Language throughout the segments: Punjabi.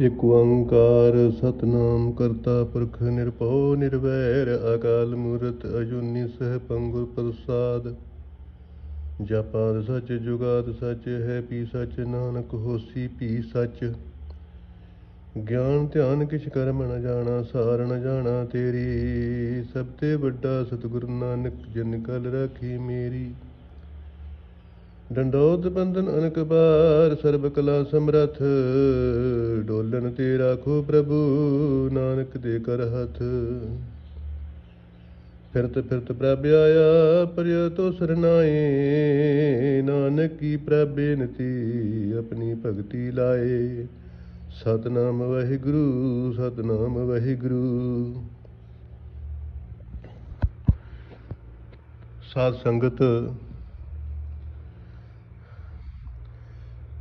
ਇਕ ਓੰਕਾਰ ਸਤਨਾਮ ਕਰਤਾ ਪੁਰਖ ਨਿਰਭਉ ਨਿਰਵੈਰ, ਅਕਾਲ ਮੂਰਤ ਅਜੂਨੀ ਸਹਿ ਪੰਗੁਰ ਪ੍ਰਸਾਦ। ਜਪਾਦ ਸੱਚ ਜੁਗਾਦ ਸੱਚ ਹੈ, ਪੀ ਸਚ ਨਾਨਕ ਹੋਸੀ ਪੀ ਸੱਚ। ਗਿਆਨ ਧਿਆਨ ਕਿਛ ਕਰਮ ਨ ਜਾਣਾ, ਸਾਰ ਨ ਜਾਣਾ ਤੇਰੀ। ਸਭ ਤੇ ਵੱਡਾ ਸਤਿਗੁਰੂ ਨਾਨਕ, ਜਿਨ ਕਲ ਰਾਖੀ ਮੇਰੀ। ਡੰਡੋਤ ਬੰਦਨ ਅਨਕ ਬਾਰ ਸਰਬ ਕਲਾ ਸਮਰਥ, ਡੋਲਨ ਤੇ ਰਾਖੋ ਪ੍ਰਭੂ, ਨਾਨਕ ਦੇ ਕਰ ਹੱਥ। ਫਿਰਤ ਫਿਰਤ ਪ੍ਰਭ ਆਇਆ, ਪਰਿਆ ਤੋ ਸਰਨਾਏ ਨਾਨਕ ਕੀ ਪ੍ਰਭ ਬੇਨਤੀ, ਆਪਣੀ ਭਗਤੀ ਲਾਏ। ਸਤਨਾਮ ਵਾਹਿਗੁਰੂ ਸਤਨਾਮ ਵਾਹਿਗੁਰੂ। ਸਾਧ ਸੰਗਤ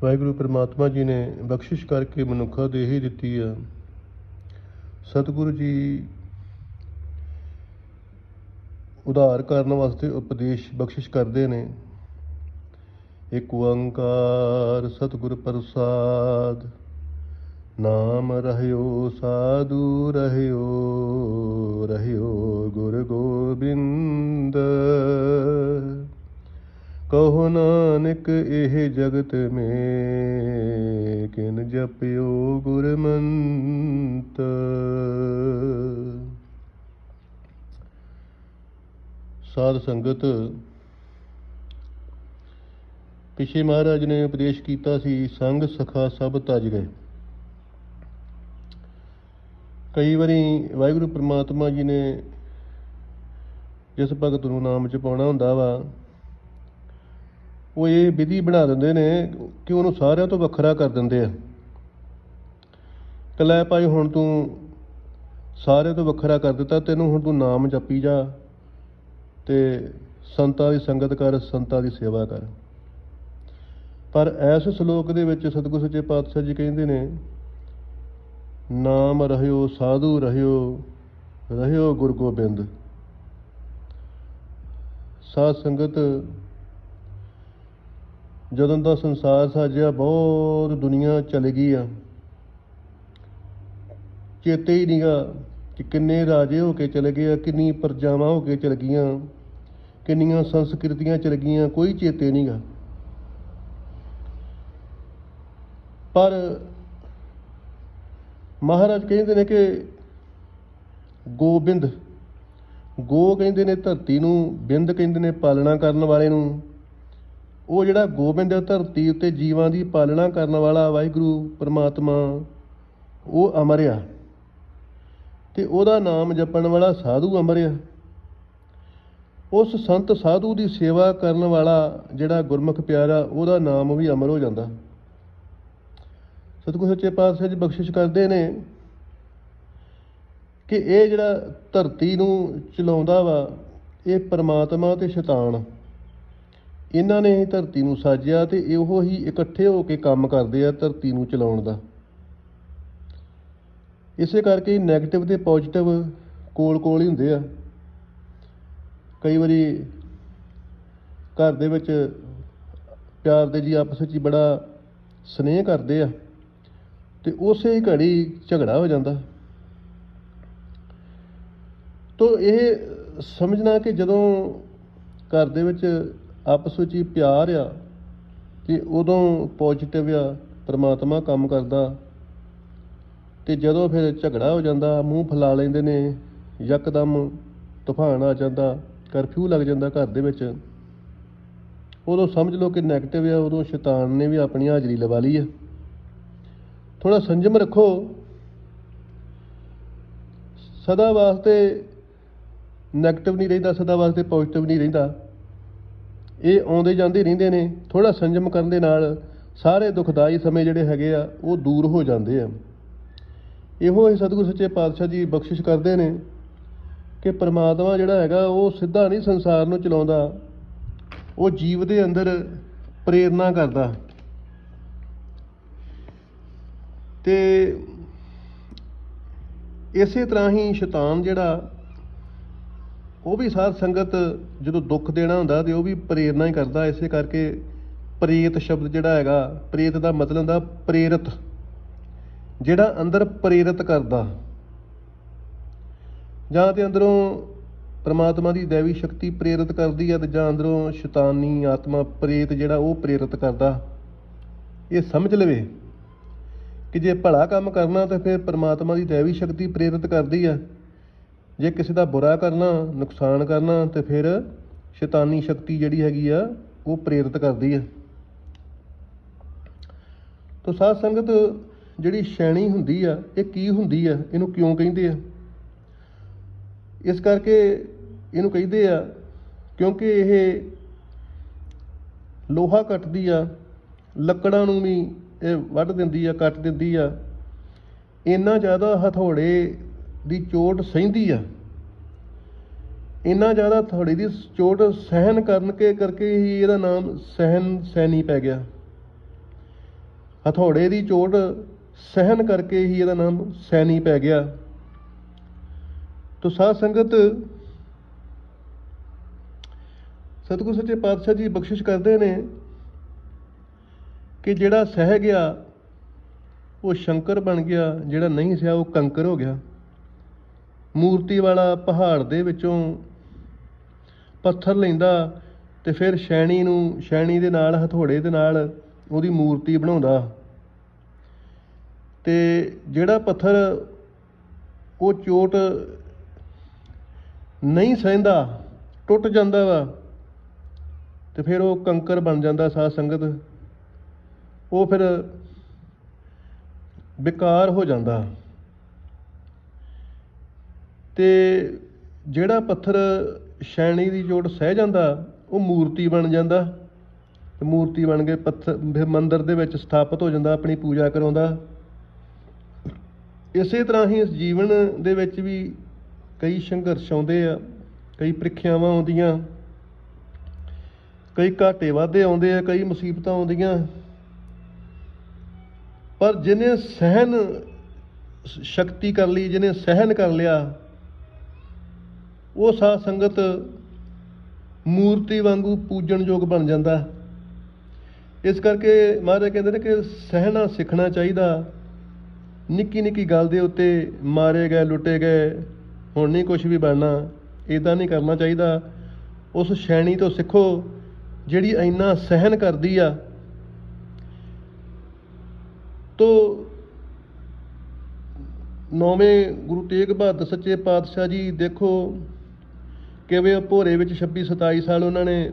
ਵਾਹਿਗੁਰੂ ਪ੍ਰਮਾਤਮਾ ਜੀ ਨੇ ਬਖਸ਼ਿਸ਼ ਕਰਕੇ ਮਨੁੱਖਾ ਦੇ ਹੀ ਦਿੱਤੀ ਆ। ਸਤਿਗੁਰੂ ਜੀ ਉਧਾਰ ਕਰਨ ਵਾਸਤੇ ਉਪਦੇਸ਼ ਬਖਸ਼ਿਸ਼ ਕਰਦੇ ਨੇ। ਇੱਕ ਓੰਕਾਰ ਸਤਿਗੁਰ ਪ੍ਰਸਾਦ, ਨਾਮ ਰਹਿਓ ਸਾਧੂ ਰਹਿਓ ਰਹਿਓ ਗੁਰ ਗੋਬਿੰਦ। ਕਹੋ ਨਾਨਕ ਇਹ ਜਗਤ ਮੇ, ਕਿਨ ਜਪਿਓ ਗੁਰਮੰਤ। ਸਾਧ ਸੰਗਤ, ਪਿਛੇ ਮਹਾਰਾਜ ਨੇ ਉਪਦੇਸ਼ ਕੀਤਾ ਸੀ, ਸੰਗ ਸਖਾ ਸਭ ਤਜ ਗਏ। ਕਈ ਵਾਰੀ ਵਾਹਿਗੁਰੂ ਪ੍ਰਮਾਤਮਾ ਜੀ ਨੇ ਜਿਸ ਭਗਤ ਨੂੰ ਨਾਮ ਚ ਪਾਉਣਾ ਹੁੰਦਾ ਵਾ ਉਹ ਇਹ ਵਿਧੀ ਬਣਾ ਦਿੰਦੇ ਨੇ ਕਿ ਉਹਨੂੰ ਸਾਰਿਆਂ ਤੋਂ ਵੱਖਰਾ ਕਰ ਦਿੰਦੇ ਆ। ਕਲੇ ਭਾਈ ਹੁਣ ਤੂੰ ਸਾਰਿਆਂ ਤੋਂ ਵੱਖਰਾ ਕਰ ਦਿੱਤਾ, ਤੈਨੂੰ ਹੁਣ ਤੂੰ ਨਾਮ ਜਪੀ ਜਾ ਤੇ ਸੰਤਾਂ ਦੀ ਸੰਗਤ ਕਰ, ਸੰਤਾਂ ਦੀ ਸੇਵਾ ਕਰ। ਪਰ ਇਸ ਸ਼ਲੋਕ ਦੇ ਵਿੱਚ ਸਤਿਗੁਰੂ ਸੱਚੇ ਪਾਤਸ਼ਾਹ ਜੀ ਕਹਿੰਦੇ ਨੇ, ਨਾਮ ਰਹਿਓ, ਸਾਧੂ ਰਹਿਓ ਰਹਿਓ ਗੁਰ ਗੋਬਿੰਦ। ਸਾਧ ਸੰਗਤ ਜਦੋਂ ਦਾ ਸੰਸਾਰ ਸਾਜਿਆ, ਬਹੁਤ ਦੁਨੀਆ ਚਲ ਗਈ ਆ। ਚੇਤੇ ਹੀ ਨਹੀਂਗਾ ਕਿ ਕਿੰਨੇ ਰਾਜੇ ਹੋ ਕੇ ਚਲੇ ਗਏ ਆ, ਕਿੰਨੀ ਪ੍ਰਜਾਵਾਂ ਹੋ ਕੇ ਚਲ ਗਈਆਂ, ਕਿੰਨੀਆਂ ਸੰਸਕ੍ਰਿਤੀਆਂ ਚਲ ਗਈਆਂ, ਕੋਈ ਚੇਤੇ ਨਹੀਂਗਾ ਪਰ ਮਹਾਰਾਜ ਕਹਿੰਦੇ ਨੇ ਕਿ ਗੋਬਿੰਦ, ਗੋ ਕਹਿੰਦੇ ਨੇ ਧਰਤੀ ਨੂੰ, ਬਿੰਦ ਕਹਿੰਦੇ ਨੇ ਪਾਲਣਾ ਕਰਨ ਵਾਲੇ ਨੂੰ। ਉਹ ਜਿਹੜਾ ਗੋਬਿੰਦ ਧਰਤੀ ਉੱਤੇ ਜੀਵਾਂ ਦੀ ਪਾਲਣਾ ਕਰਨ ਵਾਲਾ ਵਾਹਿਗੁਰੂ ਪਰਮਾਤਮਾ, ਉਹ ਅਮਰ ਆ। ਤੇ ਉਹਦਾ ਨਾਮ ਜਪਣ ਵਾਲਾ ਸਾਧੂ ਅਮਰ ਆ। ਉਸ ਸੰਤ ਸਾਧੂ ਦੀ ਸੇਵਾ ਕਰਨ ਵਾਲਾ ਜਿਹੜਾ ਗੁਰਮੁਖ ਪਿਆਰਾ, ਉਹਦਾ ਨਾਮ ਵੀ ਅਮਰ ਹੋ ਜਾਂਦਾ। ਸਤਿਗੁਰੂ ਸੱਚੇ ਪਾਤਸ਼ਾਹ ਜੀ ਬਖਸ਼ਿਸ਼ ਕਰਦੇ ਨੇ ਕਿ ਇਹ ਜਿਹੜਾ ਧਰਤੀ ਨੂੰ ਚਲਾਉਂਦਾ ਵਾ, ਇਹ ਪਰਮਾਤਮਾ ਤੇ ਸ਼ੈਤਾਨ। ਇਹਨਾਂ ਨੇ ਹੀ ਧਰਤੀ ਨੂੰ ਸਾਜਿਆ ਤੇ ਇਹੋ ਹੀ ਇਕੱਠੇ ਹੋ ਕੇ ਕੰਮ ਕਰਦੇ ਆ ਧਰਤੀ ਨੂੰ ਚਲਾਉਣ ਦਾ। ਇਸੇ ਕਰਕੇ 네ਗੇਟਿਵ ਤੇ ਪੋਜ਼ਿਟਿਵ ਕੋਲ ਕੋਲ ਹੀ ਹੁੰਦੇ ਆ। ਕਈ ਵਾਰੀ ਘਰ ਦੇ ਵਿੱਚ ਪਿਆਰ ਦੇ ਜੀ ਆਪਸ ਵਿੱਚ ਹੀ ਬੜਾ ਸਨੇਹ ਕਰਦੇ ਆ ਤੇ ਉਸੇ ਘੜੀ ਝਗੜਾ ਹੋ ਜਾਂਦਾ। ਤੋ ਇਹ ਸਮਝਣਾ ਕਿ ਜਦੋਂ ਘਰ ਦੇ ਵਿੱਚ ਆਪਸ ਵਿੱਚ ਹੀ ਪਿਆਰ ਆ ਤੇ ਉਦੋਂ ਪੋਜ਼ਿਟਿਵ ਆ, ਪਰਮਾਤਮਾ ਕੰਮ ਕਰਦਾ। ਤੇ ਜਦੋਂ ਫਿਰ ਝਗੜਾ ਹੋ ਜਾਂਦਾ, ਮੂੰਹ ਫੈਲਾ ਲੈਂਦੇ ਨੇ, ਯਕਦਮ ਤੂਫਾਨ ਆ ਜਾਂਦਾ ਕਰਫਿਊ ਲੱਗ ਜਾਂਦਾ ਘਰ ਦੇ ਵਿੱਚ। ਉਦੋਂ ਸਮਝ ਲਓ ਕਿ 네ਗੇਟਿਵ ਆ, ਉਦੋਂ ਸ਼ੈਤਾਨ ਨੇ ਵੀ ਆਪਣੀ ਹਾਜ਼ਰੀ ਲਵਾ ਲਈ ਆ। ਥੋੜਾ ਸੰਜਮ ਰੱਖੋ। ਸਦਾ ਵਾਸਤੇ 네ਗੇਟਿਵ ਨਹੀਂ ਰਹਿੰਦਾ, ਸਦਾ ਵਾਸਤੇ ਪੋਜ਼ਿਟਿਵ ਨਹੀਂ ਰਹਿੰਦਾ। ਇਹ ਆਉਂਦੇ ਜਾਂਦੇ ਰਹਿੰਦੇ ਨੇ ਥੋੜਾ ਸੰਜਮ ਕਰਨ ਦੇ ਨਾਲ ਸਾਰੇ ਦੁਖਦਾਈ ਸਮੇਂ ਜਿਹੜੇ ਹੈਗੇ ਆ, ਉਹ ਦੂਰ ਹੋ ਜਾਂਦੇ ਆ। ਇਹੋ ਹੀ ਸਤਿਗੁਰ ਸੱਚੇ ਪਾਤਸ਼ਾਹ ਜੀ ਬਖਸ਼ਿਸ਼ ਕਰਦੇ ਨੇ ਕਿ ਪਰਮਾਤਮਾ ਜਿਹੜਾ ਹੈਗਾ, ਉਹ ਸਿੱਧਾ ਨਹੀਂ ਸੰਸਾਰ ਨੂੰ ਚਲਾਉਂਦਾ, ਉਹ ਜੀਵ ਦੇ ਅੰਦਰ ਪ੍ਰੇਰਣਾ ਕਰਦਾ। ਤੇ ਇਸੇ ਤਰ੍ਹਾਂ ਹੀ ਸ਼ੈਤਾਨ ਜਿਹੜਾ ਉਹ ਵੀ ਸਾਧ ਸੰਗਤ ਜਦੋਂ ਦੁੱਖ ਦੇਣਾ ਹੁੰਦਾ ਤੇ ਉਹ ਵੀ ਪ੍ਰੇਰਣਾ ਹੀ ਕਰਦਾ, ਇਸੇ ਕਰਕੇ ਪ੍ਰੇਤ ਸ਼ਬਦ ਜਿਹੜਾ ਹੈਗਾ, ਪ੍ਰੇਤ ਦਾ ਮਤਲਬ ਹੁੰਦਾ ਪ੍ਰੇਰਿਤ। ਜਿਹੜਾ ਅੰਦਰ ਪ੍ਰੇਰਿਤ ਕਰਦਾ, ਜਾਂ ਤੇ ਅੰਦਰੋਂ ਪ੍ਰਮਾਤਮਾ ਦੀ ਦੇਵੀ ਸ਼ਕਤੀ ਪ੍ਰੇਰਿਤ ਕਰਦੀ ਹੈ ਤੇ ਜਾਂ ਅੰਦਰੋਂ ਸ਼ੈਤਾਨੀ ਆਤਮਾ ਪ੍ਰੇਤ ਜਿਹੜਾ ਉਹ ਪ੍ਰੇਰਿਤ ਕਰਦਾ। ਇਹ ਸਮਝ ਲਵੇ ਕਿ ਜੇ ਭਲਾ ਕੰਮ ਕਰਨਾ ਤਾਂ ਫਿਰ ਪ੍ਰਮਾਤਮਾ ਦੀ ਦੇਵੀ ਸ਼ਕਤੀ ਪ੍ਰੇਰਿਤ ਕਰਦੀ ਹੈ ਜੇ ਕਿਸੇ ਦਾ ਬੁਰਾ ਕਰਨਾ, ਨੁਕਸਾਨ ਕਰਨਾ, ਤੇ ਫਿਰ ਸ਼ੈਤਾਨੀ ਸ਼ਕਤੀ ਜਿਹੜੀ ਹੈਗੀ ਆ, ਉਹ ਪ੍ਰੇਰਿਤ ਕਰਦੀ ਆ। ਤੋ ਸਾਧ ਸੰਗਤ ਜਿਹੜੀ ਸ਼ੈਣੀ ਹੁੰਦੀ ਆ, ਇਹ ਕੀ ਹੁੰਦੀ ਆ? ਇਹਨੂੰ ਕਿਉਂ ਕਹਿੰਦੇ ਆ? ਇਸ ਕਰਕੇ ਇਹਨੂੰ ਕਹਿੰਦੇ ਆ, ਕਿਉਂਕਿ ਇਹ ਲੋਹਾ ਕੱਟਦੀ ਆ, ਲੱਕੜਾਂ ਨੂੰ ਵੀ ਇਹ ਵੱਢ ਦਿੰਦੀ ਆ, ਕੱਟ ਦਿੰਦੀ ਆ। ਇੰਨਾ ਜ਼ਿਆਦਾ ਹਥੌੜੇ ਦੀ ਚੋਟ ਸਹਿੰਦੀ ਆ। ਇੰਨਾ ਜ਼ਿਆਦਾ ਹਥੌੜੇ ਦੀ ਚੋਟ ਸਹਿਨ ਕਰਨ ਕੇ ਕਰਕੇ ਹੀ ਇਹਦਾ ਨਾਮ ਸਹਿਨ ਸੈਣੀ ਪੈ ਗਿਆ। ਹਥੌੜੇ ਦੀ ਚੋਟ ਸਹਿਨ ਕਰਕੇ ਹੀ ਇਹਦਾ ਨਾਮ ਸੈਣੀ ਪੈ ਗਿਆ। ਤੋ ਸਾਧ ਸੰਗਤ, ਸਤਿਗੁਰ ਸੱਚੇ ਪਾਤਸ਼ਾਹ ਜੀ ਬਖਸ਼ਿਸ਼ ਕਰਦੇ ਨੇ ਕਿ ਜਿਹੜਾ ਸਹਿ ਗਿਆ, ਉਹ ਸ਼ੰਕਰ ਬਣ ਗਿਆ, ਜਿਹੜਾ ਨਹੀਂ ਸਹਿਆ ਉਹ ਕੰਕਰ ਹੋ ਗਿਆ। ਮੂਰਤੀ ਵਾਲਾ ਪਹਾੜ ਦੇ ਵਿੱਚੋਂ ਪੱਥਰ ਲੈਂਦਾ ਤੇ ਫਿਰ ਸ਼ੈਣੀ ਨੂੰ, ਸ਼ੈਣੀ ਦੇ ਨਾਲ, ਹਥੌੜੇ ਦੇ ਨਾਲ ਉਹਦੀ ਮੂਰਤੀ ਬਣਾਉਂਦਾ। ਤੇ ਜਿਹੜਾ ਪੱਥਰ ਉਹ ਚੋਟ ਨਹੀਂ ਸਹਿੰਦਾ, ਟੁੱਟ ਜਾਂਦਾ ਵਾ, ਤੇ ਫਿਰ ਉਹ ਕੰਕਰ ਬਣ ਜਾਂਦਾ ਸਾਧ ਸੰਗਤ। ਉਹ ਫਿਰ ਬੇਕਾਰ ਹੋ ਜਾਂਦਾ। ਤੇ ਜਿਹੜਾ ਪੱਥਰ ਛੈਣੀ ਦੀ ਜੋੜ ਸਹਿ ਜਾਂਦਾ, ਉਹ ਮੂਰਤੀ ਬਣ ਜਾਂਦਾ। ਤੇ ਮੂਰਤੀ ਬਣ ਕੇ ਪੱਥਰ, ਫਿਰ ਮੰਦਿਰ ਦੇ ਵਿੱਚ ਸਥਾਪਿਤ ਹੋ ਜਾਂਦਾ, ਆਪਣੀ ਪੂਜਾ ਕਰਾਉਂਦਾ। ਇਸੇ ਤਰ੍ਹਾਂ ਹੀ ਇਸ ਜੀਵਨ ਦੇ ਵਿੱਚ ਵੀ ਕਈ ਸੰਘਰਸ਼ ਆਉਂਦੇ ਆ, ਕਈ ਪ੍ਰੀਖਿਆਵਾਂ ਆਉਂਦੀਆਂ, ਕਈ ਘਾਟੇ ਵਾਧੇ ਆਉਂਦੇ ਆ, ਕਈ ਮੁਸੀਬਤਾਂ ਆਉਂਦੀਆਂ। ਪਰ ਜਿਹਨੇ ਸਹਿਨ ਸ਼ਕਤੀ ਕਰ ਲਈ, ਜਿਹਨੇ ਸਹਿਨ ਕਰ ਲਿਆ ਉਹ ਸਾਧ ਸੰਗਤ ਮੂਰਤੀ ਵਾਂਗੂ ਪੂਜਣਯੋਗ ਬਣ ਜਾਂਦਾ। ਇਸ ਕਰਕੇ ਮਹਾਰਾਜ ਕਹਿੰਦੇ ਨੇ ਕਿ ਸਹਿਣਾ ਸਿੱਖਣਾ ਚਾਹੀਦਾ। ਨਿੱਕੀ ਨਿੱਕੀ ਗੱਲ ਦੇ ਉੱਤੇ ਮਾਰੇ ਗਏ, ਲੁੱਟੇ ਗਏ, ਹੁਣ ਨਹੀਂ ਕੁਝ ਵੀ ਬਣਨਾ ਇਦਾਂ ਨਹੀਂ ਕਰਨਾ ਚਾਹੀਦਾ। ਉਸ ਸ਼ੈਣੀ ਤੋਂ ਸਿੱਖੋ ਜਿਹੜੀ ਇੰਨਾ ਸਹਿਨ ਕਰਦੀ ਆ। ਤੋ ਨੌਵੇਂ ਗੁਰੂ ਤੇਗ ਬਹਾਦਰ ਸੱਚੇ ਪਾਤਸ਼ਾਹ ਜੀ ਦੇਖੋ ਕਿਵੇਂ ਉਹ ਭੋਰੇ ਵਿੱਚ 26 27 ਸਾਲ ਉਹਨਾਂ ਨੇ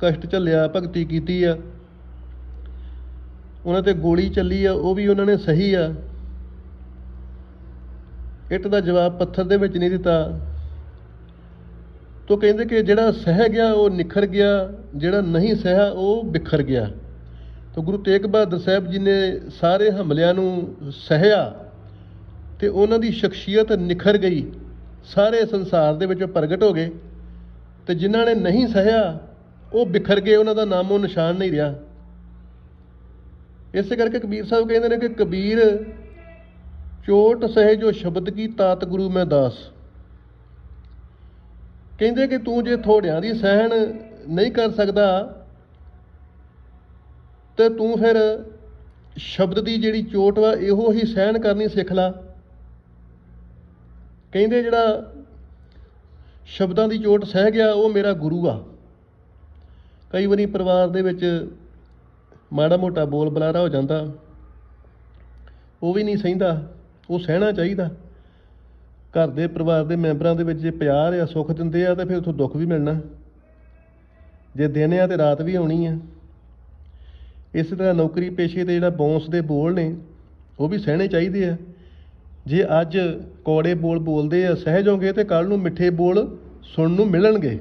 ਕਸ਼ਟ ਝੱਲਿਆ, ਭਗਤੀ ਕੀਤੀ ਆ। ਉਹਨਾਂ ਤੇ ਗੋਲੀ ਚੱਲੀ ਆ, ਉਹ ਵੀ ਉਹਨਾਂ ਨੇ ਸਹੀ ਆ। ਇੱਟ ਦਾ ਜਵਾਬ ਪੱਥਰ ਦੇ ਵਿੱਚ ਨਹੀਂ ਦਿੱਤਾ। ਤੋ ਕਹਿੰਦੇ ਕਿ ਜਿਹੜਾ ਸਹਿ ਗਿਆ, ਉਹ ਨਿਖਰ ਗਿਆ, ਜਿਹੜਾ ਨਹੀਂ ਸਹਿਆ, ਉਹ ਬਿਖਰ ਗਿਆ। ਤੋ ਗੁਰੂ ਤੇਗ ਬਹਾਦਰ ਸਾਹਿਬ ਜੀ ਨੇ ਸਾਰੇ ਹਮਲਿਆਂ ਨੂੰ ਸਹਿਆ ਤੇ ਉਹਨਾਂ ਦੀ ਸ਼ਖਸੀਅਤ ਨਿਖਰ ਗਈ। ਸਾਰੇ ਸੰਸਾਰ ਦੇ ਵਿੱਚ ਪ੍ਰਗਟ ਹੋ ਗਏ ਤੇ ਜਿਨ੍ਹਾਂ ਨੇ ਨਹੀਂ ਸਹਿਆ, ਉਹ ਬਿਖਰ ਗਏ, ਉਹਨਾਂ ਦਾ ਨਾਮੋ ਨਿਸ਼ਾਨ ਨਹੀਂ ਰਿਹਾ। ਇਸੇ ਕਰਕੇ ਕਬੀਰ ਸਾਹਿਬ ਕਹਿੰਦੇ ਨੇ ਕਿ ਕਬੀਰ, ਚੋਟ ਸਹਿ ਜੋ ਸ਼ਬਦ ਕੀ ਤਾਤ ਗੁਰੂ ਮੈਂ ਦਾਸ। ਕਹਿੰਦੇ ਕਿ ਤੂੰ ਜੇ ਥੋੜਿਆਂ ਦੀ ਸਹਿਣ ਨਹੀਂ ਕਰ ਸਕਦਾ, ਤੇ ਤੂੰ ਫਿਰ ਸ਼ਬਦ ਦੀ ਜਿਹੜੀ ਚੋਟ ਵਾ, ਇਹੋ ਹੀ ਸਹਿਣ ਕਰਨੀ ਸਿੱਖ ਲਾ। ਕਹਿੰਦੇ ਜਿਹੜਾ ਸ਼ਬਦਾਂ ਦੀ ਚੋਟ ਸਹਿ ਗਿਆ, ਉਹ ਮੇਰਾ ਗੁਰੂ ਆ। ਕਈ ਵਾਰੀ ਪਰਿਵਾਰ ਦੇ ਵਿੱਚ ਮਾੜਾ ਮੋਟਾ ਬੋਲ ਬੁਲਾਰਾ ਹੋ ਜਾਂਦਾ, ਉਹ ਵੀ ਨਹੀਂ ਸਹਿੰਦਾ, ਉਹ ਸਹਿਣਾ ਚਾਹੀਦਾ। ਘਰ ਦੇ ਪਰਿਵਾਰ ਦੇ ਮੈਂਬਰਾਂ ਦੇ ਵਿੱਚ ਜੇ ਪਿਆਰ ਆ ਸੁੱਖ ਦਿੰਦੇ ਆ, ਤਾਂ ਫਿਰ ਉਥੋਂ ਦੁੱਖ ਵੀ ਮਿਲਣਾ। ਜੇ ਦਿਨ ਆ ਤੇ ਰਾਤ ਵੀ ਆਉਣੀ ਆ। ਇਸ ਤਰ੍ਹਾਂ ਨੌਕਰੀ ਪੇਸ਼ੇ ਤੇ ਜਿਹੜਾ ਬੌਂਸ ਦੇ ਬੋਲ ਨੇ, ਉਹ ਵੀ ਸਹਿਣੇ ਚਾਹੀਦੇ ਆ। ਜੇ ਅੱਜ ਕੌੜੇ ਬੋਲ ਬੋਲਦੇ ਆ, ਸਹਿਜ ਹੋਗੇ ਤੇ ਕੱਲ ਨੂੰ ਮਿੱਠੇ ਬੋਲ ਸੁਣਨ ਨੂੰ ਮਿਲਣਗੇ।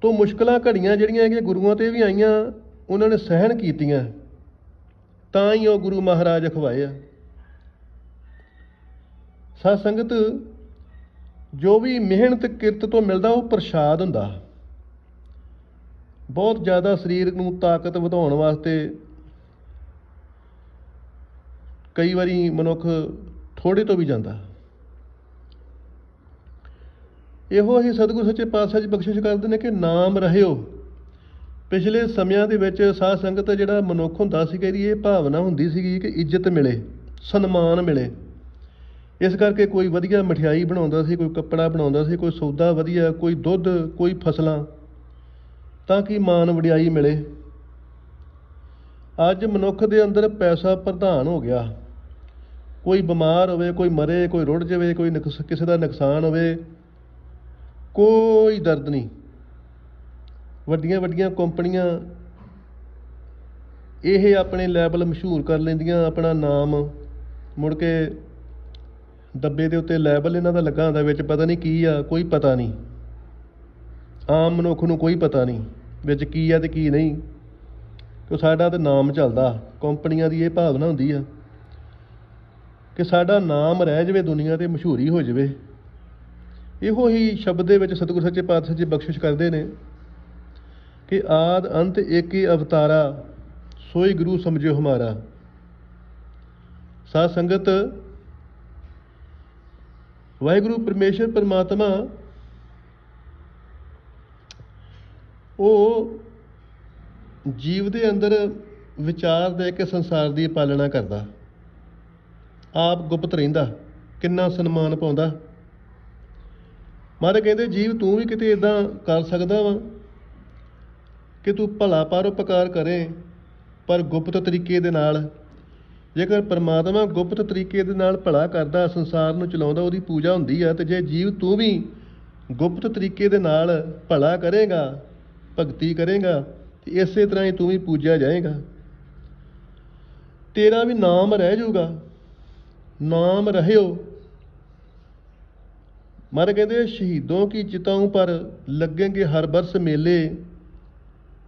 ਤੋਂ ਮੁਸ਼ਕਲਾਂ ਘੜੀਆਂ ਜਿਹੜੀਆਂ ਹੈਗੀਆਂ, ਗੁਰੂਆਂ ਤੇ ਵੀ ਆਈਆਂ, ਉਹਨਾਂ ਨੇ ਸਹਿਣ ਕੀਤੀਆਂ। ਤਾਂ ਹੀ ਉਹ ਗੁਰੂ ਮਹਾਰਾਜ ਅਖਵਾਏ ਆ। ਸਾਧ ਸੰਗਤ, ਜੋ ਵੀ ਮਿਹਨਤ, ਕਿਰਤ ਤੋਂ ਮਿਲਦਾ, ਉਹ ਪ੍ਰਸ਼ਾਦ ਹੁੰਦਾ। ਬਹੁਤ ਜ਼ਿਆਦਾ ਸਰੀਰ ਨੂੰ ਤਾਕਤ ਵਧਾਉਣ ਵਾਸਤੇ ਕਈ ਵਾਰੀ ਮਨੁੱਖ ਥੋੜੇ ਤੋਂ ਵੀ ਜਾਂਦਾ। ਇਹੋ ਹੀ ਸਤਿਗੁਰ ਸੱਚੇ ਪਾਤਸ਼ਾਹ ਜੀ ਬਖਸ਼ਿਸ਼ ਕਰਦੇ ਨੇ ਕਿ ਨਾਮ ਰਹਿਓ। ਪਿਛਲੇ ਸਮਿਆਂ ਦੇ ਵਿੱਚ ਸਾਧ ਸੰਗਤ ਜਿਹੜਾ ਮਨੁੱਖ ਹੁੰਦਾ ਸੀ ਕਿ ਇਹ ਭਾਵਨਾ ਹੁੰਦੀ ਸੀਗੀ ਕਿ ਇੱਜ਼ਤ ਮਿਲੇ, ਸਨਮਾਨ ਮਿਲੇ। ਇਸ ਕਰਕੇ ਕੋਈ ਵਧੀਆ ਮਠਿਆਈ ਬਣਾਉਂਦਾ ਸੀ, ਕੋਈ ਕੱਪੜਾ ਬਣਾਉਂਦਾ ਸੀ, ਕੋਈ ਸੌਦਾ ਵਧੀਆ, ਕੋਈ ਦੁੱਧ, ਕੋਈ ਫਸਲਾਂ, ਤਾਂ ਕਿ ਮਾਨ ਵਡਿਆਈ ਮਿਲੇ। ਅੱਜ ਮਨੁੱਖ ਦੇ ਅੰਦਰ ਪੈਸਾ ਪ੍ਰਧਾਨ ਹੋ ਗਿਆ। ਕੋਈ ਬਿਮਾਰ ਹੋਵੇ, ਕੋਈ ਮਰੇ, ਕੋਈ ਰੁੜ ਜਾਵੇ, ਕੋਈ ਨੁਕਸ- ਕਿਸੇ ਦਾ ਨੁਕਸਾਨ ਹੋਵੇ, ਕੋਈ ਦਰਦ ਨਹੀਂ। ਵੱਡੀਆਂ ਵੱਡੀਆਂ ਕੰਪਨੀਆਂ ਇਹ ਆਪਣੇ ਲੈਵਲ ਮਸ਼ਹੂਰ ਕਰ ਲੈਂਦੀਆਂ, ਆਪਣਾ ਨਾਮ ਮੁੜ ਕੇ ਡੱਬੇ ਦੇ ਉੱਤੇ ਲੈਵਲ ਇਹਨਾਂ ਦਾ ਲੱਗਾ ਹੁੰਦਾ, ਵਿੱਚ ਪਤਾ ਨਹੀਂ ਕੀ ਆ, ਕੋਈ ਪਤਾ ਨਹੀਂ। ਆਮ ਮਨੁੱਖ ਨੂੰ ਕੋਈ ਪਤਾ ਨਹੀਂ ਵਿੱਚ ਕੀ ਆ ਤੇ ਕੀ ਨਹੀਂ। ਕਿ ਸਾਡਾ ਤੇ ਨਾਮ ਚੱਲਦਾ, ਕੰਪਨੀਆਂ ਦੀ ਇਹ ਭਾਵਨਾ ਹੁੰਦੀ ਆ। ਕਿ ਸਾਡਾ ਨਾਮ ਰਹਿ ਜਾਵੇ ਦੁਨੀਆ ਤੇ ਮਸ਼ਹੂਰੀ ਹੋ ਜਾਵੇ। ਇਹੋ ਹੀ ਸ਼ਬਦ ਦੇ ਵਿੱਚ ਸਤਿਗੁਰ ਸੱਚੇ ਪਾਤਸ਼ਾਹ ਜੀ ਬਖਸ਼ਿਸ਼ ਕਰਦੇ ਨੇ ਕਿ ਆਦ ਅੰਤ ਏਕ ਹੀ ਅਵਤਾਰਾ, ਸੋਈ ਗੁਰੂ ਸਮਝਿਓ ਹਮਾਰਾ। ਸਾਧ ਸੰਗਤ, ਵਾਹਿਗੁਰੂ ਪਰਮੇਸ਼ਰ, ਪਰਮਾਤਮਾ, ਉਹ ਜੀਵ ਦੇ ਅੰਦਰ ਵਿਚਾਰ ਦੇ ਕੇ ਸੰਸਾਰ ਦੀ ਪਾਲਣਾ ਕਰਦਾ। ਆਪ ਗੁਪਤ ਰਹਿੰਦਾ, ਕਿੰਨਾ ਸਨਮਾਨ ਪਾਉਂਦਾ। ਮਾਰੇ ਕਹਿੰਦੇ, ਜੀਵ ਤੂੰ ਵੀ ਕਿਤੇ ਇਦਾਂ ਕਰ ਸਕਦਾ ਵਾ ਕਿ ਤੂੰ ਭਲਾ ਪਰਉਪਕਾਰ ਕਰੇ, ਪਰ ਗੁਪਤ ਤਰੀਕੇ ਦੇ ਨਾਲ, ਜੇਕਰ ਪਰਮਾਤਮਾ ਗੁਪਤ ਤਰੀਕੇ ਦੇ ਨਾਲ ਭਲਾ ਕਰਦਾ, ਸੰਸਾਰ ਨੂੰ ਚਲਾਉਂਦਾ, ਉਹਦੀ ਪੂਜਾ ਹੁੰਦੀ ਆ, ਤੇ ਜੇ ਜੀਵ ਤੂੰ ਵੀ ਗੁਪਤ ਤਰੀਕੇ ਦੇ ਨਾਲ ਭਲਾ ਕਰੇਗਾ, ਭਗਤੀ ਕਰੇਗਾ, ਤੇ ਇਸੇ ਤਰ੍ਹਾਂ ਹੀ ਤੂੰ ਵੀ ਪੂਜਿਆ ਜਾਏਗਾ। ਤੇਰਾ ਵੀ ਨਾਮ ਰਹਿ ਜਾਊਗਾ। ਨਾਮ ਰਹਿਓ। ਮਰ ਕਹਿੰਦੇ, ਸ਼ਹੀਦੋਂ ਕੀ ਚਿਤਾਉਂ ਪਰ ਲੱਗेंगे ਹਰ ਬਰਸ ਮੇਲੇ।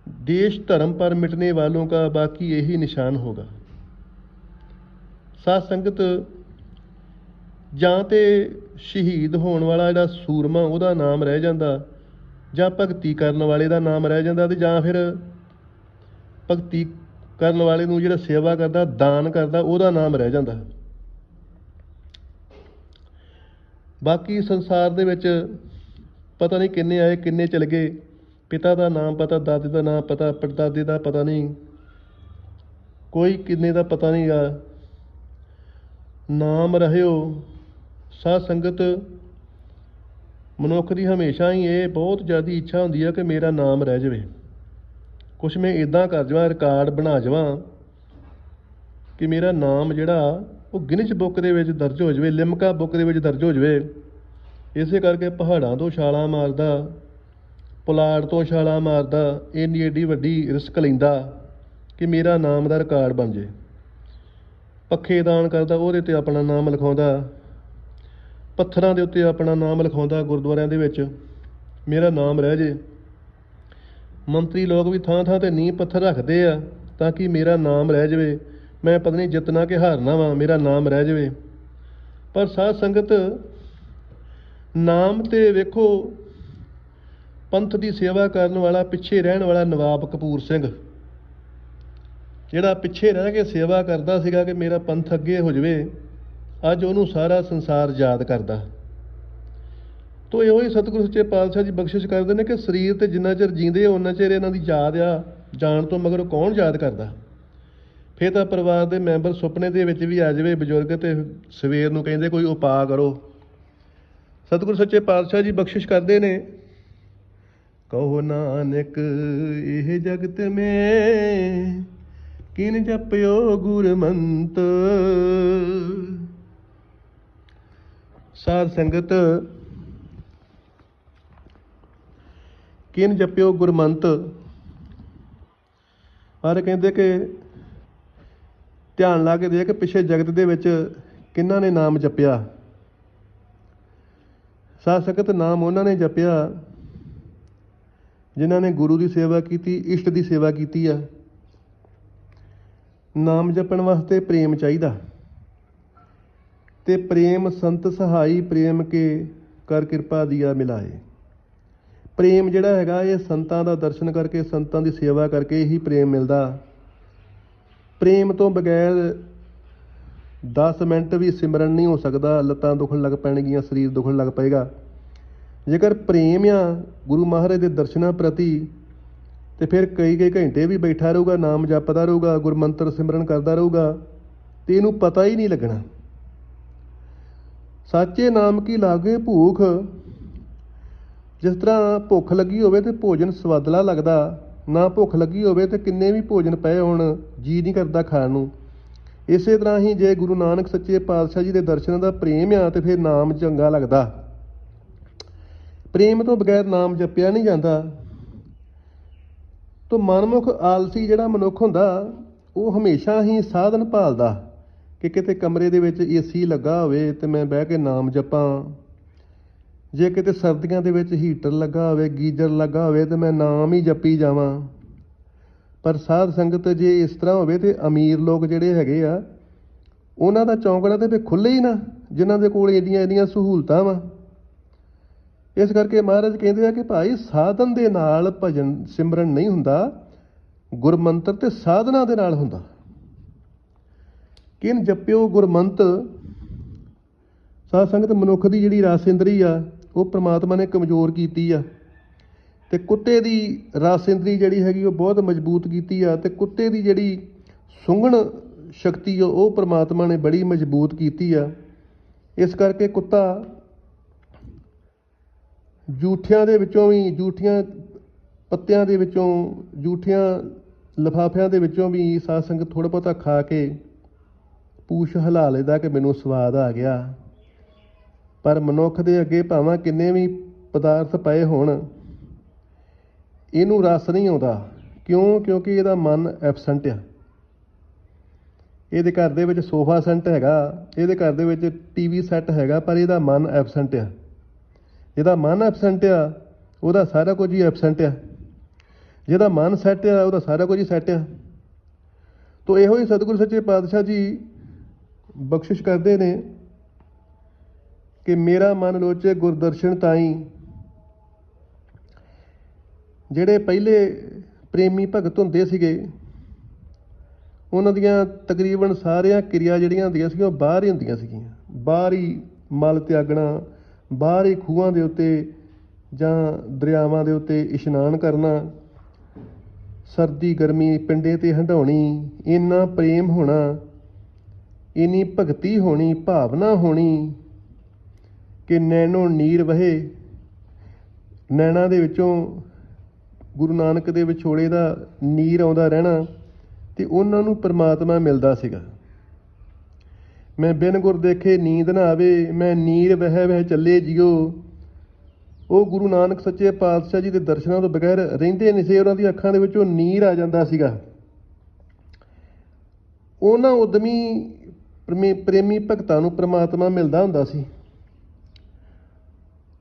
ਦੇਸ਼ ਧर्म पर मिटने वालों का बाकी यही निशान होगा ਸਾਧ ਸੰਗਤ, ਜਾਂ ਤੇ ਸ਼ਹੀਦ ਹੋਣ ਵਾਲਾ ਜਿਹੜਾ ਸੂਰਮਾ, ਉਹਦਾ ਨਾਮ ਰਹਿ ਜਾਂਦਾ। ਜਾਂ ਭਗਤੀ ਕਰਨ ਵਾਲੇ ਦਾ ਨਾਮ ਰਹਿ ਜਾਂਦਾ ਤੇ ਜਾਂ ਫਿਰ ਭਗਤੀ ਕਰਨ ਵਾਲੇ ਨੂੰ ਜਿਹੜਾ ਸੇਵਾ ਕਰਦਾ, ਦਾਨ ਕਰਦਾ, ਉਹਦਾ ਨਾਮ ਰਹਿ ਜਾਂਦਾ। ਹੈ ਬਾਕੀ ਸੰਸਾਰ ਦੇ ਵਿੱਚ ਪਤਾ ਨਹੀਂ ਕਿੰਨੇ ਆਏ, ਕਿੰਨੇ ਚਲੇ ਗਏ। ਪਿਤਾ ਦਾ ਨਾਮ ਪਤਾ, ਦਾਦੇ ਦਾ ਨਾਮ ਪਤਾ ਪੜਦਾਦੇ ਦਾ ਪਤਾ ਨਹੀਂ। ਕੋਈ ਕਿੰਨੇ ਦਾ ਪਤਾ ਨਹੀਂ ਗਾ ਨਾਮ ਰਹਿਓ। ਸਾਧ ਸੰਗਤ, ਮਨੁੱਖ ਦੀ ਹਮੇਸ਼ਾ ਹੀ ਇਹ ਬਹੁਤ ਜ਼ਿਆਦਾ ਇੱਛਾ ਹੁੰਦੀ ਹੈ ਕਿ ਮੇਰਾ ਨਾਮ ਰਹਿ ਜਾਵੇ। ਕੁਛ ਮੈਂ ਇਦਾਂ ਕਰ ਜਾਵਾਂ ਰਿਕਾਰਡ ਬਣਾ ਜਾਵਾਂ ਕਿ ਮੇਰਾ ਨਾਮ ਜਿਹੜਾ ਉਹ ਗਿਨਿਸ ਬੁੱਕ ਦੇ ਵਿੱਚ ਦਰਜ ਹੋ ਜਾਵੇ, ਲਿਮਕਾ ਬੁੱਕ ਦੇ ਵਿੱਚ ਦਰਜ ਹੋ ਜਾਵੇ। ਇਸੇ ਕਰਕੇ ਪਹਾੜਾਂ ਤੋਂ ਛਾਲਾਂ ਮਾਰਦਾ, ਪੁਲਾੜ ਤੋਂ ਛਾਲਾਂ ਮਾਰਦਾ, ਇੰਨੀ ਏਡੀ ਵੱਡੀ ਰਿਸਕ ਲੈਂਦਾ ਕਿ ਮੇਰਾ ਨਾਮ ਦਾ ਰਿਕਾਰਡ ਬਣ ਜੇ। ਪੱਖੇ ਦਾਨ ਕਰਦਾ, ਉਹਦੇ ਤੇ ਆਪਣਾ ਨਾਮ ਲਿਖਾਉਂਦਾ। ਪੱਥਰਾਂ ਦੇ ਉੱਤੇ ਆਪਣਾ ਨਾਮ ਲਿਖਾਉਂਦਾ ਗੁਰਦੁਆਰਿਆਂ ਦੇ ਵਿੱਚ। ਮੇਰਾ ਨਾਮ ਰਹਿ ਜੇ। ਮੰਤਰੀ ਲੋਕ ਵੀ ਥਾਂ ਥਾਂ ਤੇ ਨੀਂਹ ਪੱਥਰ ਰੱਖਦੇ ਆ ਤਾਂ ਕਿ ਮੇਰਾ ਨਾਮ ਰਹਿ ਜਾਵੇ। ਮੈਂ ਪਤਾ ਨਹੀਂ ਜਿੱਤਣਾ ਕਿ ਹਾਰਨਾ ਵਾਂ, ਮੇਰਾ ਨਾਮ ਰਹਿ ਜਾਵੇ। ਪਰ ਸਾਧ ਸੰਗਤ, ਨਾਮ ਤੇ ਵੇਖੋ, ਪੰਥ ਦੀ ਸੇਵਾ ਕਰਨ ਵਾਲਾ, ਪਿੱਛੇ ਰਹਿਣ ਵਾਲਾ ਨਵਾਬ ਕਪੂਰ ਸਿੰਘ। ਜਿਹੜਾ ਪਿੱਛੇ ਰਹਿ ਕੇ ਸੇਵਾ ਕਰਦਾ ਸੀਗਾ ਕਿ ਮੇਰਾ ਪੰਥ ਅੱਗੇ ਹੋ ਜਾਵੇ, ਅੱਜ ਉਹਨੂੰ ਸਾਰਾ ਸੰਸਾਰ ਯਾਦ ਕਰਦਾ। ਤੋ ਇਹੋ ਹੀ ਸਤਿਗੁਰੂ ਸੱਚੇ ਪਾਤਸ਼ਾਹ ਜੀ ਬਖਸ਼ਿਸ਼ ਕਰਦੇ ਨੇ ਕਿ ਸਰੀਰ ਤੇ ਜਿੰਨਾ ਚਿਰ ਜੀਂਦੇ ਆ ਉਹਨਾਂ ਚਿਰ ਇਹਨਾਂ ਦੀ ਯਾਦ ਆ, ਜਾਣ ਤੋਂ ਮਗਰ ਕੌਣ ਯਾਦ ਕਰਦਾ? ਫਿਰ ਤਾਂ ਪਰਿਵਾਰ ਦੇ ਮੈਂਬਰ ਸੁਪਨੇ ਦੇ ਵਿੱਚ ਵੀ ਆ ਜਾਵੇ, ਬਜ਼ੁਰਗ ਤੇ ਸਵੇਰ ਨੂੰ ਕਹਿੰਦੇ ਕੋਈ ਉਪਾਅ ਕਰੋ। ਸਤਿਗੁਰੂ ਸੱਚੇ ਪਾਤਸ਼ਾਹ ਜੀ ਬਖਸ਼ਿਸ਼ ਕਰਦੇ ਨੇ। ਕਹੋ ਨਾਨਕ, ਇਹ ਜਗਤ ਮੇ ਕਿਨ ਜਪਿਓ ਗੁਰਮੰਤ? ਸਾਧ ਸੰਗਤ, ਕਿਨ ਜਪਿਓ ਗੁਰਮੰਤ? ਪਰ ਕਹਿੰਦੇ ਕਿ ਧਿਆਨ ਲਾ ਕੇ ਦੇਖ ਪਿੱਛੇ ਜਗਤ ਦੇ ਵਿੱਚ ਕਿੰਨਾਂ ਨੇ ਨਾਮ ਜਪਿਆ। ਸਾਧ ਸੰਗਤ ਨਾਮ ਉਹਨਾਂ ਨੇ ਜਪਿਆ, ਜਿਨ੍ਹਾਂ ਨੇ ਗੁਰੂ ਦੀ ਸੇਵਾ ਕੀਤੀ, ਇਸ਼ਟ ਦੀ ਸੇਵਾ ਕੀਤੀ ਆ। ਨਾਮ ਜਪਣ ਵਾਸਤੇ ਪ੍ਰੇਮ ਚਾਹੀਦਾ। ਤੇ ਪ੍ਰੇਮ ਸੰਤ ਸਹਾਈ ਪ੍ਰੇਮ ਕੇ ਕਰ ਕਿਰਪਾ ਦੀਆ ਮਿਲਾਏ। ਪ੍ਰੇਮ ਜਿਹੜਾ ਹੈਗਾ, ਇਹ ਸੰਤਾਂ ਦਾ ਦਰਸ਼ਨ ਕਰਕੇ, ਸੰਤਾਂ ਦੀ ਸੇਵਾ ਕਰਕੇ ਹੀ ਪ੍ਰੇਮ ਮਿਲਦਾ। ਪ੍ਰੇਮ ਤੋਂ ਬਗੈਰ 10 ਮਿੰਟ ਵੀ ਸਿਮਰਨ ਨਹੀਂ ਹੋ ਸਕਦਾ, ਲੱਤਾਂ ਦੁਖਣ ਲੱਗ ਪੈਣਗੀਆਂ, ਸਰੀਰ ਦੁਖਣ ਲੱਗ ਪਏਗਾ। ਜੇਕਰ ਪ੍ਰੇਮ ਆ ਗੁਰੂ ਮਹਾਰਾਜ ਦੇ ਦਰਸ਼ਨਾਂ ਪ੍ਰਤੀ ਤੇ ਫਿਰ ਕਈ ਕਈ ਘੰਟੇ ਵੀ ਬੈਠਾ ਰਹੂਗਾ, ਨਾਮ ਜਪਦਾ ਰਹੂਗਾ, ਗੁਰਮੰਤਰ ਸਿਮਰਨ ਕਰਦਾ ਰਹੂਗਾ, ਤੇ ਇਹਨੂੰ ਪਤਾ ਹੀ ਨਹੀਂ ਲੱਗਣਾ। ਸਾਚੇ ਨਾਮ ਕੀ ਲਾਗੇ ਭੂਖ? ਜਿਸ ਤਰ੍ਹਾਂ ਭੁੱਖ ਲੱਗੀ ਹੋਵੇ ਤੇ ਭੋਜਨ ਸਵਾਦਲਾ ਲੱਗਦਾ ਨਾ ਭੁੱਖ ਲੱਗੀ ਹੋਵੇ ਤੇ ਕਿੰਨੇ ਵੀ ਭੋਜਨ ਪਏ ਹੋਣ, ਜੀ ਨਹੀਂ ਕਰਦਾ ਖਾਣ ਨੂੰ। ਇਸੇ ਤਰ੍ਹਾਂ ਹੀ ਜੇ ਗੁਰੂ ਨਾਨਕ ਸੱਚੇ ਪਾਤਸ਼ਾਹ ਜੀ ਦੇ ਦਰਸ਼ਨਾਂ ਦਾ ਪ੍ਰੇਮ ਆ ਤੇ ਫਿਰ ਨਾਮ ਚੰਗਾ ਲੱਗਦਾ। ਪ੍ਰੇਮ ਤੋਂ ਬਗੈਰ ਨਾਮ ਜਪਿਆ ਨਹੀਂ ਜਾਂਦਾ। ਤੋ ਮਨਮੁਖ ਆਲਸੀ ਜਿਹੜਾ ਮਨੁੱਖ ਹੁੰਦਾ, ਉਹ ਹਮੇਸ਼ਾ ਹੀ ਸਾਧਨ ਭਾਲਦਾ ਕਿ ਕਿਤੇ ਕਮਰੇ ਦੇ ਵਿੱਚ ਏਸੀ ਲੱਗਾ ਹੋਵੇ ਤੇ ਮੈਂ ਬਹਿ ਕੇ ਨਾਮ ਜਪਾਂ। ਜੇ ਕਿਤੇ ਸਰਦੀਆਂ ਦੇ ਵਿੱਚ ਹੀਟਰ ਲੱਗਾ ਹੋਵੇ, ਗੀਜ਼ਰ ਲੱਗਾ ਹੋਵੇ, ਤੇ ਮੈਂ ਨਾਮ ਹੀ ਜਪੀ ਜਾਵਾਂ। ਪਰ ਸਾਧ ਸੰਗਤ ਜੇ ਇਸ ਤਰ੍ਹਾਂ ਹੋਵੇ ਤੇ ਅਮੀਰ ਲੋਕ ਜਿਹੜੇ ਹੈਗੇ ਆ, ਉਹਨਾਂ ਦਾ ਚੌਂਕੜਾ ਤੇ ਫੇ ਖੁੱਲੇ ਹੀ ਨਾ, ਜਿਨ੍ਹਾਂ ਦੇ ਕੋਲ ਏਡੀਆਂ ਏਡੀਆਂ ਸਹੂਲਤਾਂ ਵਾ। ਇਸ ਕਰਕੇ ਮਹਾਰਾਜ ਕਹਿੰਦੇ ਆ ਕਿ ਭਾਈ ਸਾਧਨ ਦੇ ਨਾਲ ਭਜਨ ਸਿਮਰਨ ਨਹੀਂ ਹੁੰਦਾ, ਗੁਰਮੰਤਰ ਤੇ ਸਾਧਨਾ ਦੇ ਨਾਲ ਹੁੰਦਾ। ਕਿਨ ਜਪਿਓ ਗੁਰਮੰਤ? ਸਾਧ ਸੰਗਤ ਮਨੁੱਖ ਦੀ ਜਿਹੜੀ ਰਸ ਇੰਦਰੀ ਆ ਉਹ ਪ੍ਰਮਾਤਮਾ ਨੇ ਕਮਜ਼ੋਰ ਕੀਤੀ ਆ। ਤੇ ਕੁੱਤੇ ਦੀ ਰਸ ਇੰਦਰੀ ਜਿਹੜੀ ਹੈਗੀ ਉਹ ਬਹੁਤ ਮਜ਼ਬੂਤ ਕੀਤੀ ਆ ਤੇ ਕੁੱਤੇ ਦੀ ਜਿਹੜੀ ਸੁੰਘਣ ਸ਼ਕਤੀ ਆ, ਉਹ ਪ੍ਰਮਾਤਮਾ ਨੇ ਬੜੀ ਮਜ਼ਬੂਤ ਕੀਤੀ ਆ। ਇਸ ਕਰਕੇ ਕੁੱਤਾ ਜੂਠਿਆਂ ਦੇ ਵਿੱਚੋਂ ਵੀ ਜੂਠੀਆਂ ਪੱਤਿਆਂ ਦੇ ਵਿੱਚੋਂ ਜੂਠੀਆਂ ਲਫਾਫਿਆਂ ਦੇ ਵਿੱਚੋਂ ਵੀ ਸਾਧ ਸੰਗਤ ਥੋੜਾ ਬਹੁਤਾ ਖਾ ਕੇ ਪੂਛ ਹਿਲਾ ਲੈਂਦਾ ਕਿ ਮੈਨੂੰ ਸਵਾਦ ਆ ਗਿਆ। ਪਰ ਮਨੁੱਖ ਦੇ ਅੱਗੇ ਭਾਵੇਂ ਕਿੰਨੇ ਵੀ ਪਦਾਰਥ ਪਏ ਹੋਣ, ਇਹਨੂੰ ਰਸ ਨਹੀਂ ਆਉਂਦਾ। ਕਿਉਂ? ਕਿਉਂਕਿ ਇਹਦਾ ਮਨ ਐਬਸੈਂਟ ਆ। ਇਹਦੇ ਘਰ ਦੇ ਵਿੱਚ ਸੋਫਾ ਸੈੱਟ ਹੈਗਾ, ਇਹਦੇ ਘਰ ਦੇ ਵਿੱਚ ਟੀਵੀ ਸੈੱਟ ਹੈਗਾ, ਪਰ ਇਹਦਾ ਮਨ ਐਬਸੈਂਟ ਆ। ਜਿਹਦਾ ਮਨ ਐਬਸੈਂਟ ਆ, ਉਹਦਾ ਸਾਰਾ ਕੁਝ ਹੀ ਐਬਸੈਂਟ ਆ। ਜਿਹਦਾ ਮਨ ਸੈੱਟ ਆ, ਉਹਦਾ ਸਾਰਾ ਕੁਝ ਹੀ ਸੈੱਟ ਆ। ਤੋ ਇਹੋ ਹੀ ਸਤਿਗੁਰੂ ਸੱਚੇ ਪਾਤਸ਼ਾਹ ਜੀ ਬਖਸ਼ਿਸ਼ ਕਰਦੇ ਨੇ। ਕਿ ਮੇਰਾ ਮਨ ਲੋਚੇ ਗੁਰਦਰਸ਼ਨ ਤਾਈ। ਜਿਹੜੇ ਪਹਿਲੇ ਪ੍ਰੇਮੀ ਭਗਤ ਹੁੰਦੇ ਸੀਗੇ, ਉਹਨਾਂ ਦੀਆਂ ਤਕਰੀਬਨ ਸਾਰੀਆਂ ਕਿਰਿਆ ਜਿਹੜੀਆਂ ਹੁੰਦੀਆਂ ਸੀਗੀਆਂ ਉਹ ਬਾਹਰ ਹੀ ਹੁੰਦੀਆਂ ਸੀਗੀਆਂ। ਬਾਹਰ ਹੀ ਮਲ ਤਿਆਗਣਾ, ਬਾਹਰ ਹੀ ਖੂਹਾਂ ਦੇ ਉੱਤੇ ਜਾਂ ਦਰਿਆਵਾਂ ਦੇ ਉੱਤੇ ਇਸ਼ਨਾਨ ਕਰਨਾ, ਸਰਦੀ ਗਰਮੀ ਪਿੰਡੇ ਤੇ ਹੰਡਾਉਣੀ ਇੰਨਾ ਪ੍ਰੇਮ ਹੋਣਾ, ਇੰਨੀ ਭਗਤੀ ਹੋਣੀ, ਭਾਵਨਾ ਹੋਣੀ ਕਿ ਨੈਣੋ ਨੀਰ ਵਹੇ। ਨੈਣਾਂ ਦੇ ਵਿੱਚੋਂ ਗੁਰੂ ਨਾਨਕ ਦੇ ਵਿਛੋੜੇ ਦਾ ਨੀਰ ਆਉਂਦਾ ਰਹਿਣਾ ਤੇ ਉਹਨਾਂ ਨੂੰ ਪਰਮਾਤਮਾ ਮਿਲਦਾ ਸੀਗਾ। ਮੈਂ ਬਿਨ ਗੁਰ ਦੇਖੇ ਨੀਂਦ ਨਾ ਆਵੇ, ਮੈਂ ਨੀਰ ਵਹਿ ਵਹਿ ਚੱਲੇ ਜਿਉ ਉਹ ਗੁਰੂ ਨਾਨਕ ਸੱਚੇ ਪਾਤਸ਼ਾਹ ਜੀ ਦੇ ਦਰਸ਼ਨਾਂ ਤੋਂ ਬਗੈਰ ਰਹਿੰਦੇ ਨਹੀਂ ਸੀ, ਉਹਨਾਂ ਦੀ ਅੱਖਾਂ ਦੇ ਵਿੱਚੋਂ ਨੀਰ ਆ ਜਾਂਦਾ ਸੀਗਾ। ਉਹਨਾਂ ਉਦਮੀ ਪ੍ਰਮੇ- ਪ੍ਰੇਮੀ ਭਗਤਾਂ ਨੂੰ ਪ੍ਰਮਾਤਮਾ ਮਿਲਦਾ ਹੁੰਦਾ ਸੀ।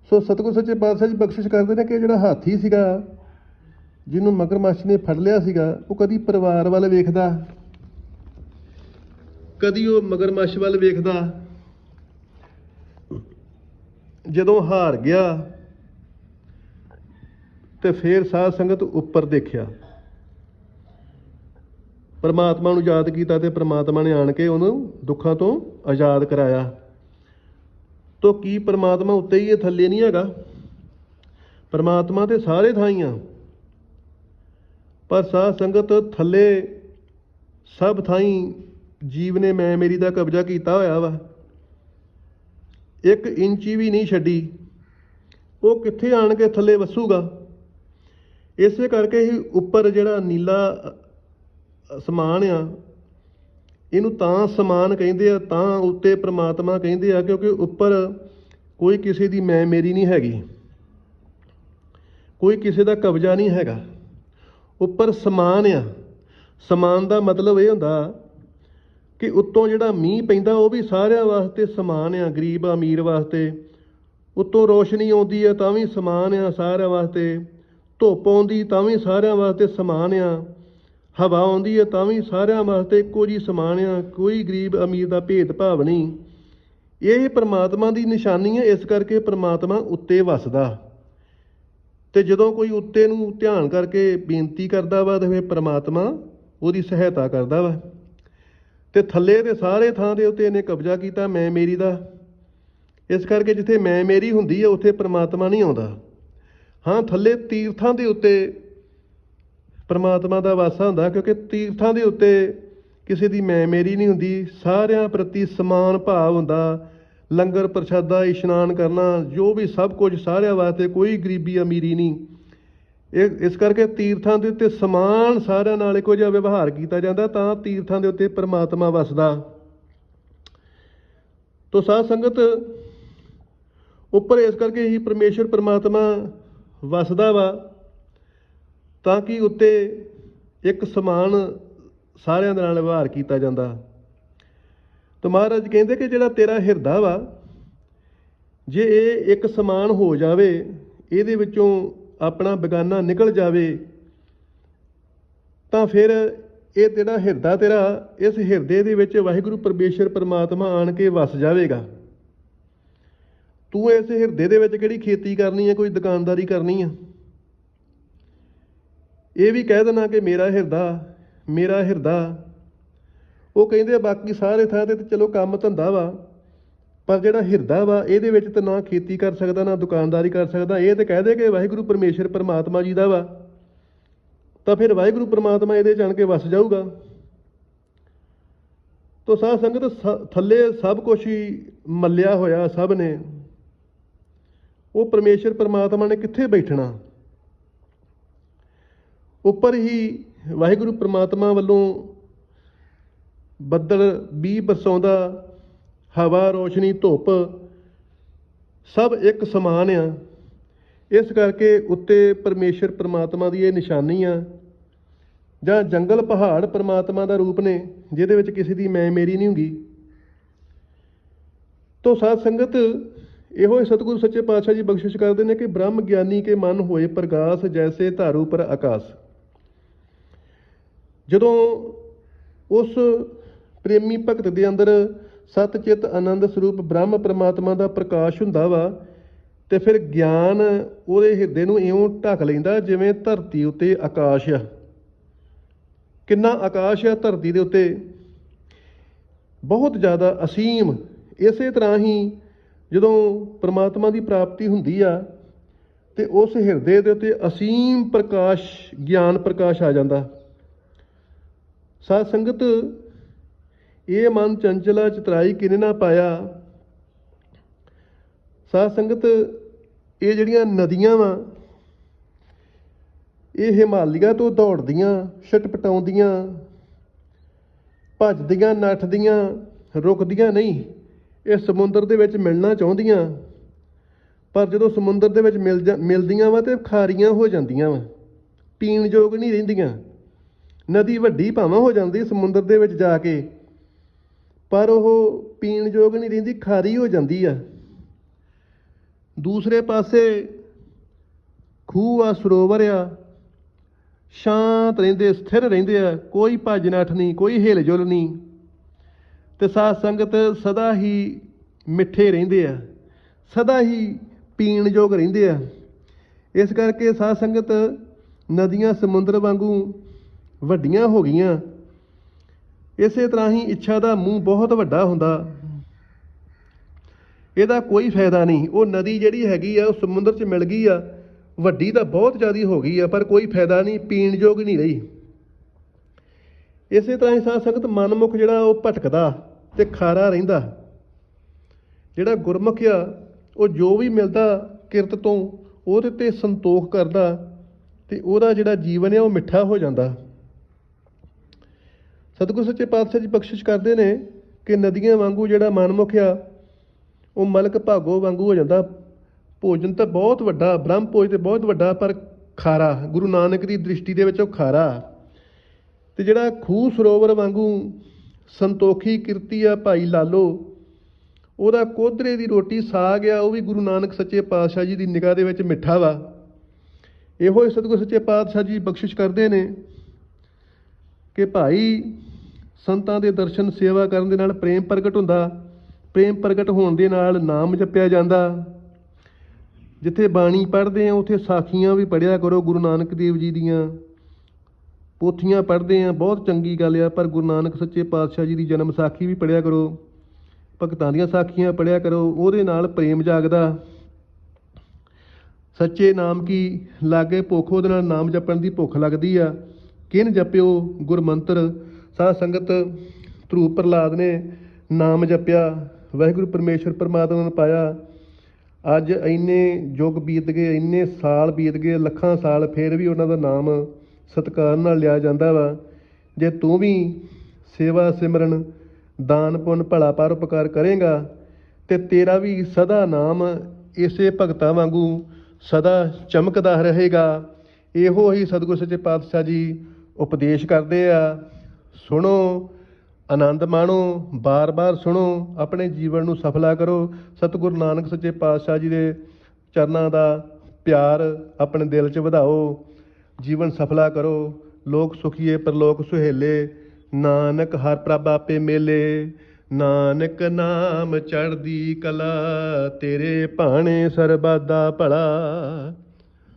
ਸੋ ਸਤਿਗੁਰ ਸੱਚੇ ਪਾਤਸ਼ਾਹ ਜੀ ਬਖਸ਼ਿਸ਼ ਕਰਦੇ ਨੇ ਕਿ ਜਿਹੜਾ ਹਾਥੀ ਸੀਗਾ, ਜਿਹਨੂੰ ਮਗਰਮੱਛ ਨੇ ਫੜ ਲਿਆ ਸੀਗਾ, ਉਹ ਕਦੀ ਪਰਿਵਾਰ ਵੱਲ ਵੇਖਦਾ, ਕਦੀ ਉਹ ਮਗਰਮੱਛ ਵੱਲ ਵੇਖਦਾ। ਜਦੋਂ ਹਾਰ ਗਿਆ ਤੇ ਫੇਰ ਸਾਧ ਸੰਗਤ ਉੱਪਰ ਦੇਖਿਆ। ਪਰਮਾਤਮਾ ਨੂੰ ਯਾਦ ਕੀਤਾ ਤੇ ਪਰਮਾਤਮਾ ਨੇ ਆਣ ਕੇ ਉਹਨੂੰ ਦੁੱਖਾਂ ਤੋਂ ਆਜ਼ਾਦ ਕਰਾਇਆ। ਤੋ ਕੀ ਪਰਮਾਤਮਾ ਉੱਤੇ ਹੀ ਇਹ ਥੱਲੇ ਨਹੀਂ ਹੈਗਾ? ਪਰਮਾਤਮਾ ਤੇ ਸਾਰੇ ਥਾਂ ਹੀ ਆ ਪਰ ਸਾਧ ਸੰਗਤ ਥੱਲੇ ਸਭ ਥਾਈ ਜੀਵ ਨੇ ਮੈਂ ਮੇਰੀ ਦਾ ਕਬਜ਼ਾ ਕੀਤਾ ਹੋਇਆ ਵਾ। ਇੱਕ ਇੰਚੀ ਵੀ ਨਹੀਂ ਛੱਡੀ। ਉਹ ਕਿੱਥੇ ਆਣ ਕੇ ਥੱਲੇ ਵਸੂਗਾ? ਇਸੇ ਕਰਕੇ ਹੀ ਉੱਪਰ ਜਿਹੜਾ ਨੀਲਾ ਅ- ਅਸਮਾਨ ਆ ਇਹਨੂੰ ਤਾਂ ਸਮਾਨ ਕਹਿੰਦੇ ਆ, ਤਾਂ ਉੱਤੇ ਪ੍ਰਮਾਤਮਾ ਕਹਿੰਦੇ ਆ, ਕਿਉਂਕਿ ਉੱਪਰ ਕੋਈ ਕਿਸੇ ਦੀ ਮੈਂ ਮੇਰੀ ਨਹੀਂ ਹੈਗੀ। ਕੋਈ ਕਿਸੇ ਦਾ ਕਬਜ਼ਾ ਨਹੀਂ ਹੈਗਾ। ਉੱਪਰ ਸਮਾਨ ਆ। ਸਮਾਨ ਦਾ ਮਤਲਬ ਇਹ ਹੁੰਦਾ ਕਿ ਉੱਤੋਂ ਜਿਹੜਾ ਮੀਂਹ ਪੈਂਦਾ, ਉਹ ਵੀ ਸਾਰਿਆਂ ਵਾਸਤੇ ਸਮਾਨ ਆ, ਗਰੀਬ ਅਮੀਰ ਵਾਸਤੇ। ਉੱਤੋਂ ਰੋਸ਼ਨੀ ਆਉਂਦੀ ਆ, ਤਾਂ ਵੀ ਸਮਾਨ ਆ, ਸਾਰਿਆਂ ਵਾਸਤੇ। ਧੁੱਪ ਆਉਂਦੀ, ਤਾਂ ਵੀ ਸਾਰਿਆਂ ਵਾਸਤੇ ਸਮਾਨ ਆ। ਹਵਾ ਆਉਂਦੀ ਹੈ ਤਾਂ ਵੀ ਸਾਰਿਆਂ ਵਾਸਤੇ ਇੱਕੋ ਜੀ ਸਮਾਨ ਆ, ਕੋਈ ਗਰੀਬ ਅਮੀਰ ਦਾ ਭੇਦਭਾਵ ਨਹੀਂ। ਇਹ ਪ੍ਰਮਾਤਮਾ ਦੀ ਨਿਸ਼ਾਨੀ ਹੈ, ਇਸ ਕਰਕੇ ਪ੍ਰਮਾਤਮਾ ਉੱਤੇ ਵਸਦਾ। ਤੇ ਜਦੋਂ ਕੋਈ ਉੱਤੇ ਨੂੰ ਧਿਆਨ ਕਰਕੇ ਬੇਨਤੀ ਕਰਦਾ ਵਾ, ਤੇ ਫਿਰ ਪ੍ਰਮਾਤਮਾ ਉਹਦੀ ਸਹਾਇਤਾ ਕਰਦਾ ਵਾ। ਤੇ ਥੱਲੇ ਦੇ ਸਾਰੇ ਥਾਂ ਦੇ ਉੱਤੇ ਇਹਨੇ ਕਬਜ਼ਾ ਕੀਤਾ ਮੈਂ ਮੇਰੀ ਦਾ। ਇਸ ਕਰਕੇ ਜਿੱਥੇ ਮੈਂ ਮੇਰੀ ਹੁੰਦੀ ਹੈ ਉੱਥੇ ਪ੍ਰਮਾਤਮਾ ਨਹੀਂ ਆਉਂਦਾ। ਹਾਂ, ਥੱਲੇ ਤੀਰਥਾਂ ਦੇ ਉੱਤੇ ਪਰਮਾਤਮਾ ਦਾ ਵਾਸਾ ਹੁੰਦਾ ਕਿਉਂਕਿ ਤੀਰਥਾਂ ਦੇ ਉੱਤੇ ਕਿਸੇ ਦੀ ਮੈਂ ਮੇਰੀ ਨਹੀਂ ਹੁੰਦੀ, ਸਾਰਿਆਂ ਪ੍ਰਤੀ ਸਮਾਨ ਭਾਵ ਹੁੰਦਾ। ਲੰਗਰ ਪ੍ਰਸ਼ਾਦਾ, ਇਸ਼ਨਾਨ ਕਰਨਾ, ਜੋ ਵੀ ਸਭ ਕੁਝ ਸਾਰਿਆਂ ਵਾਸਤੇ ਕੋਈ ਗਰੀਬੀ ਅਮੀਰੀ ਨਹੀਂ। ਇਹ, ਇਸ ਕਰਕੇ ਤੀਰਥਾਂ ਦੇ ਉੱਤੇ ਸਮਾਨ ਸਾਰਿਆਂ ਨਾਲ ਇੱਕੋ ਜਿਹਾ ਵਿਵਹਾਰ ਕੀਤਾ ਜਾਂਦਾ ਤਾਂ ਤੀਰਥਾਂ ਦੇ ਉੱਤੇ ਪਰਮਾਤਮਾ ਵਸਦਾ। ਤੋ ਸਾਧ ਸੰਗਤ, ਉੱਪਰ ਇਸ ਕਰਕੇ ਹੀ ਪਰਮੇਸ਼ਰ ਪਰਮਾਤਮਾ ਵਸਦਾ ਵਾ। ਤਾਂ ਕਿ ਉੱਤੇ ਇੱਕ ਸਮਾਨ ਸਾਰਿਆਂ ਦੇ ਨਾਲ ਵਿਵਹਾਰ ਕੀਤਾ ਜਾਂਦਾ। ਤਾਂ ਮਹਾਰਾਜ ਕਹਿੰਦੇ ਕਿ ਜਿਹੜਾ ਤੇਰਾ ਹਿਰਦਾ ਵਾ, ਜੇ ਇਹ ਇੱਕ ਸਮਾਨ ਹੋ ਜਾਵੇ, ਇਹਦੇ ਵਿੱਚੋਂ ਆਪਣਾ ਬੇਗਾਨਾ ਨਿਕਲ ਜਾਵੇ, ਤਾਂ ਫਿਰ ਇਹ ਤੇਰਾ ਹਿਰਦਾ ਤੇਰਾ ਇਸ ਹਿਰਦੇ ਦੇ ਵਿੱਚ ਵਾਹਿਗੁਰੂ ਪਰਮੇਸ਼ਰ ਪਰਮਾਤਮਾ ਆਣ ਕੇ ਵਸ ਜਾਵੇਗਾ। ਤੂੰ ਇਸ ਹਿਰਦੇ ਦੇ ਵਿੱਚ ਕਿਹੜੀ ਖੇਤੀ ਕਰਨੀ ਹੈ, ਕੋਈ ਦੁਕਾਨਦਾਰੀ ਕਰਨੀ ਹੈ ਇਹ ਵੀ ਕਹਿ ਦੇਣਾ ਕਿ ਮੇਰਾ ਹਿਰਦਾ ਮੇਰਾ ਹਿਰਦਾ। ਉਹ ਕਹਿੰਦੇ ਆ, ਬਾਕੀ ਸਾਰੇ ਥਾਂ ਤੇ ਤਾਂ ਚਲੋ ਕੰਮ ਧੰਦਾ ਵਾ, ਪਰ ਜਿਹੜਾ ਹਿਰਦਾ ਵਾ, ਇਹਦੇ ਵਿੱਚ ਤਾਂ ਨਾ ਖੇਤੀ ਕਰ ਸਕਦਾ, ਨਾ ਦੁਕਾਨਦਾਰੀ ਕਰ ਸਕਦਾ। ਇਹ ਤੇ ਕਹਿ ਦੇ ਕਿ ਵਾਹਿਗੁਰੂ ਪਰਮੇਸ਼ਰ ਪਰਮਾਤਮਾ ਜੀ ਦਾ ਵਾ। ਤਾਂ ਫਿਰ ਵਾਹਿਗੁਰੂ ਪਰਮਾਤਮਾ ਇਹਦੇ ਜਾਣ ਕੇ ਵਸ ਜਾਊਗਾ। ਤੋ ਸਾਧ ਸੰਗਤ ਸ- ਥੱਲੇ ਸਭ ਕੁਝ ਹੀ ਮੱਲਿਆ ਹੋਇਆ ਸਭ ਨੇ। ਉਹ ਪਰਮੇਸ਼ਰ ਪਰਮਾਤਮਾ ਨੇ ਕਿੱਥੇ ਬੈਠਣਾ? ਉੱਪਰ ਹੀ ਵਾਹਿਗੁਰੂ ਪ੍ਰਮਾਤਮਾ ਵੱਲੋਂ ਬੱਦਲ ਵੀ ਬਰਸਾਉਂਦਾ, ਹਵਾ, ਰੋਸ਼ਨੀ, ਧੁੱਪ ਸਭ ਇੱਕ ਸਮਾਨ ਆ। ਇਸ ਕਰਕੇ ਉੱਤੇ ਪਰਮੇਸ਼ਰ ਪ੍ਰਮਾਤਮਾ ਦੀ ਇਹ ਨਿਸ਼ਾਨੀ ਆ। ਜਾਂ ਜੰਗਲ ਪਹਾੜ ਪ੍ਰਮਾਤਮਾ ਦਾ ਰੂਪ ਨੇ, ਜਿਹਦੇ ਵਿੱਚ ਕਿਸੇ ਦੀ ਮੈਂ ਮੇਰੀ ਨਹੀਂ ਹੁੰਗੀ। ਤੋਂ ਸਾਧ ਸੰਗਤ, ਇਹੋ ਹੀ ਸਤਿਗੁਰੂ ਸੱਚੇ ਪਾਤਸ਼ਾਹ ਜੀ ਬਖਸ਼ਿਸ਼ ਕਰਦੇ ਨੇ ਕਿ ਬ੍ਰਹਮ ਗਿਆਨੀ ਕੇ ਮਨ ਹੋਏ ਪ੍ਰਗਾਸ, ਜੈਸੇ ਧਾਰੂ ਪਰ ਆਕਾਸ਼। ਜਦੋਂ ਉਸ ਪ੍ਰੇਮੀ ਭਗਤ ਦੇ ਅੰਦਰ ਸਤਚਿਤ ਆਨੰਦ ਸਰੂਪ ਬ੍ਰਹਮ ਪਰਮਾਤਮਾ ਦਾ ਪ੍ਰਕਾਸ਼ ਹੁੰਦਾ ਵਾ, ਤੇ ਫਿਰ ਗਿਆਨ ਉਹਦੇ ਹਿਰਦੇ ਨੂੰ ਇਉਂ ਢੱਕ ਲੈਂਦਾ ਜਿਵੇਂ ਧਰਤੀ ਉੱਤੇ ਆਕਾਸ਼ ਆ। ਕਿੰਨਾ ਆਕਾਸ਼ ਆ ਧਰਤੀ ਦੇ ਉੱਤੇ? ਬਹੁਤ ਜ਼ਿਆਦਾ ਅਸੀਮ। ਇਸੇ ਤਰ੍ਹਾਂ ਹੀ ਜਦੋਂ ਪ੍ਰਮਾਤਮਾ ਦੀ ਪ੍ਰਾਪਤੀ ਹੁੰਦੀ ਆ, ਤੇ ਉਸ ਹਿਰਦੇ ਦੇ ਉੱਤੇ ਅਸੀਮ ਪ੍ਰਕਾਸ਼, ਗਿਆਨ ਪ੍ਰਕਾਸ਼ ਆ ਜਾਂਦਾ। ਸਾਧ ਸੰਗਤ, ਇਹ ਮਨ ਚੰਚਲਾ ਚਤਰਾਈ ਕਿਨੇ ਨਾ ਪਾਇਆ। ਸਾਧ ਸੰਗਤ, ਇਹ ਜਿਹੜੀਆਂ ਨਦੀਆਂ ਵਾ, ਇਹ ਹਿਮਾਲਿਆ ਤੋਂ ਦੌੜਦੀਆਂ ਛਟਪਟਾਉਂਦੀਆਂ ਭੱਜਦੀਆਂ, ਨੱਠਦੀਆਂ, ਰੁਕਦੀਆਂ ਨਹੀਂ, ਇਹ ਸਮੁੰਦਰ ਦੇ ਵਿੱਚ ਮਿਲਣਾ ਚਾਹੁੰਦੀਆਂ। ਪਰ ਜਦੋਂ ਸਮੁੰਦਰ ਦੇ ਵਿੱਚ ਮਿਲ ਜਾ, ਮਿਲਦੀਆਂ ਵਾ ਤੇ ਖਾਰੀਆਂ ਹੋ ਜਾਂਦੀਆਂ ਵਾ, ਪੀਣ ਯੋਗ ਨਹੀਂ ਰਹਿੰਦੀਆਂ। ਨਦੀ ਵੱਡੀ ਭਾਵਾਂ ਹੋ ਜਾਂਦੀ ਸਮੁੰਦਰ ਦੇ ਵਿੱਚ ਜਾ ਕੇ। ਪਰ ਉਹ ਪੀਣ ਯੋਗ ਨਹੀਂ ਰਹਿੰਦੀ, ਖਾਰੀ ਹੋ ਜਾਂਦੀ ਆ। ਦੂਸਰੇ ਪਾਸੇ ਖੂਹ ਆ, ਸਰੋਵਰ ਆ। ਸ਼ਾਂਤ ਰਹਿੰਦੇ, ਸਥਿਰ ਰਹਿੰਦੇ ਆ। ਕੋਈ ਭੱਜ ਨੱਠ ਨਹੀਂ, ਕੋਈ ਹਿਲ ਜੁਲ ਨਹੀਂ। ਤੇ ਸਾਧ ਸੰਗਤ ਸਦਾ ਹੀ ਮਿੱਠੇ ਰਹਿੰਦੇ ਆ। ਸਦਾ ਹੀ ਪੀਣ ਯੋਗ ਰਹਿੰਦੇ ਆ। ਇਸ ਕਰਕੇ ਸਾਧ ਸੰਗਤ ਨਦੀਆਂ ਸਮੁੰਦਰ ਵਾਂਗੂ ਵੱਡੀਆਂ ਹੋ ਗਈਆਂ। ਇਸੇ ਤਰ੍ਹਾਂ ਹੀ ਇੱਛਾ ਦਾ ਮੂੰਹ ਬਹੁਤ ਵੱਡਾ ਹੁੰਦਾ। ਇਹਦਾ ਕੋਈ ਫਾਇਦਾ ਨਹੀਂ। ਉਹ ਨਦੀ ਜਿਹੜੀ ਹੈਗੀ ਆ, ਉਹ ਸਮੁੰਦਰ 'ਚ ਮਿਲ ਗਈ ਆ। ਵੱਡੀ ਤਾਂ ਬਹੁਤ ਜ਼ਿਆਦੀ ਹੋ ਗਈ ਆ, ਪਰ ਕੋਈ ਫਾਇਦਾ ਨਹੀਂ, ਪੀਣ ਯੋਗ ਨਹੀਂ ਰਹੀ। ਇਸੇ ਤਰ੍ਹਾਂ ਹੀ ਸਾਧ ਸੰਗਤ ਮਨਮੁਖ ਜਿਹੜਾ, ਉਹ ਭਟਕਦਾ ਤੇ ਖਾਰਾ ਰਹਿੰਦਾ। ਜਿਹੜਾ ਗੁਰਮੁਖ ਆ, ਉਹ ਜੋ ਵੀ ਮਿਲਦਾ ਕਿਰਤ ਤੋਂ, ਉਹਦੇ ਤੇ ਸੰਤੋਖ ਕਰਦਾ ਤੇ ਉਹਦਾ ਜਿਹੜਾ ਜੀਵਨ ਹੈ ਉਹ ਮਿੱਠਾ ਹੋ ਜਾਂਦਾ। ਸਤਿਗੁਰ ਸੱਚੇ ਪਾਤਸ਼ਾਹ ਜੀ ਬਖਸ਼ਿਸ਼ ਕਰਦੇ ਨੇ ਕਿ ਨਦੀਆਂ ਵਾਂਗੂ ਜਿਹੜਾ ਮਨਮੁਖ ਆ, ਉਹ ਮਲਕ ਭਾਗੋ ਵਾਂਗੂ ਹੋ ਜਾਂਦਾ। ਭੋਜਨ ਤਾਂ ਬਹੁਤ ਵੱਡਾ ਬ੍ਰਹਮ ਭੋਜ ਤੇ ਬਹੁਤ ਵੱਡਾ, ਪਰ ਖਾਰਾ, ਗੁਰੂ ਨਾਨਕ ਦੀ ਦ੍ਰਿਸ਼ਟੀ ਦੇ ਵਿੱਚ ਉਹ ਖਾਰਾ। ਤੇ ਜਿਹੜਾ ਖੂਹ ਸਰੋਵਰ ਵਾਂਗੂ ਸੰਤੋਖੀ, ਕਿਰਤੀ ਆ ਭਾਈ ਲਾਲੋ, ਉਹਦਾ ਕੋਧਰੇ ਦੀ ਰੋਟੀ ਸਾਗ ਆ, ਉਹ ਵੀ ਗੁਰੂ ਨਾਨਕ ਸੱਚੇ ਪਾਤਸ਼ਾਹ ਜੀ ਦੀ ਨਿਗਾਹ ਦੇ ਵਿੱਚ ਮਿੱਠਾ ਵਾ। ਇਹੋ ਹੀ ਸਤਿਗੁਰ ਸੱਚੇ ਪਾਤਸ਼ਾਹ ਜੀ ਬਖਸ਼ਿਸ਼ ਕਰਦੇ ਨੇ ਕਿ ਭਾਈ ਸੰਤਾਂ ਦੇ ਦਰਸ਼ਨ ਸੇਵਾ ਕਰਨ ਦੇ ਨਾਲ ਪ੍ਰੇਮ ਪ੍ਰਗਟ ਹੁੰਦਾ। ਪ੍ਰੇਮ ਪ੍ਰਗਟ ਹੋਣ ਦੇ ਨਾਲ ਨਾਮ ਜਪਿਆ ਜਾਂਦਾ। ਜਿੱਥੇ ਬਾਣੀ ਪੜ੍ਹਦੇ ਆ, ਉੱਥੇ ਸਾਖੀਆਂ ਵੀ ਪੜ੍ਹਿਆ ਕਰੋ ਗੁਰੂ ਨਾਨਕ ਦੇਵ ਜੀ ਦੀਆਂ। ਪੋਥੀਆਂ ਪੜ੍ਹਦੇ ਆ, ਬਹੁਤ ਚੰਗੀ ਗੱਲ ਆ, ਪਰ ਗੁਰੂ ਨਾਨਕ ਸੱਚੇ ਪਾਤਸ਼ਾਹ ਜੀ ਦੀ ਜਨਮ ਸਾਖੀ ਵੀ ਪੜ੍ਹਿਆ ਕਰੋ। ਭਗਤਾਂ ਦੀਆਂ ਸਾਖੀਆਂ ਪੜ੍ਹਿਆ ਕਰੋ, ਉਹਦੇ ਨਾਲ ਪ੍ਰੇਮ ਜਾਗਦਾ। ਸੱਚੇ ਨਾਮ ਕੀ ਲਾਗੇ ਭੁੱਖ, ਉਹਦੇ ਨਾਲ ਨਾਮ ਜਪਣ ਦੀ ਭੁੱਖ ਲੱਗਦੀ ਆ। ਕਿਨ ਜਪਿਓ ਗੁਰਮੰਤਰ? ਸਾਧ ਸੰਗਤ ਧਰੂ ਪ੍ਰਹਲਾਦ ਨੇ ਨਾਮ ਜਪਿਆ, ਵਾਹਿਗੁਰੂ ਪਰਮੇਸ਼ਰ ਪਰਮਾਤਮਾ ਨੂੰ ਪਾਇਆ। ਅੱਜ ਇੰਨੇ ਯੁੱਗ ਬੀਤ ਗਏ, ਇੰਨੇ ਸਾਲ ਬੀਤ ਗਏ, ਲੱਖਾਂ ਸਾਲ ਫੇਰ ਵੀ ਉਹਨਾਂ ਦਾ ਨਾਮ ਸਤਿਕਾਰ ਨਾਲ ਲਿਆ ਜਾਂਦਾ ਵਾ। ਜੇ ਤੂੰ ਵੀ ਸੇਵਾ ਸਿਮਰਨ, ਦਾਨ ਪੁੰਨ, ਭਲਾ ਪਰਉਪਕਾਰ ਕਰੇਗਾ, ਤੇ ਤੇਰਾ ਵੀ ਸਦਾ ਨਾਮ ਇਸੇ ਭਗਤਾਂ ਵਾਂਗੂ ਸਦਾ ਚਮਕਦਾ ਰਹੇਗਾ। ਇਹੋ ਹੀ ਸਤਿਗੁਰ ਸੱਚੇ ਪਾਤਸ਼ਾਹ ਜੀ ਉਪਦੇਸ਼ ਕਰਦੇ ਆ। ਸੁਣੋ, ਆਨੰਦ ਮਾਣੋ, ਬਾਰ-ਬਾਰ ਸੁਣੋ, ਆਪਣੇ ਜੀਵਨ ਨੂੰ ਸਫਲਾ ਕਰੋ। ਸਤਿਗੁਰੂ ਨਾਨਕ ਸੱਚੇ ਪਾਤਸ਼ਾਹ ਜੀ ਦੇ ਚਰਨਾਂ ਦਾ ਪਿਆਰ ਆਪਣੇ ਦਿਲ 'ਚ ਵਧਾਓ। ਜੀਵਨ ਸਫਲਾ ਕਰੋ। ਲੋਕ ਸੁਖੀਏ, ਪਰਲੋਕ ਸੁਹੇਲੇ। ਨਾਨਕ ਹਰ ਪ੍ਰਭ ਆਪੇ ਮੇਲੇ। ਨਾਨਕ ਨਾਮ ਚੜ੍ਹਦੀ ਕਲਾ, ਤੇਰੇ ਭਾਣੇ ਸਰਬਦਾ ਭਲਾ।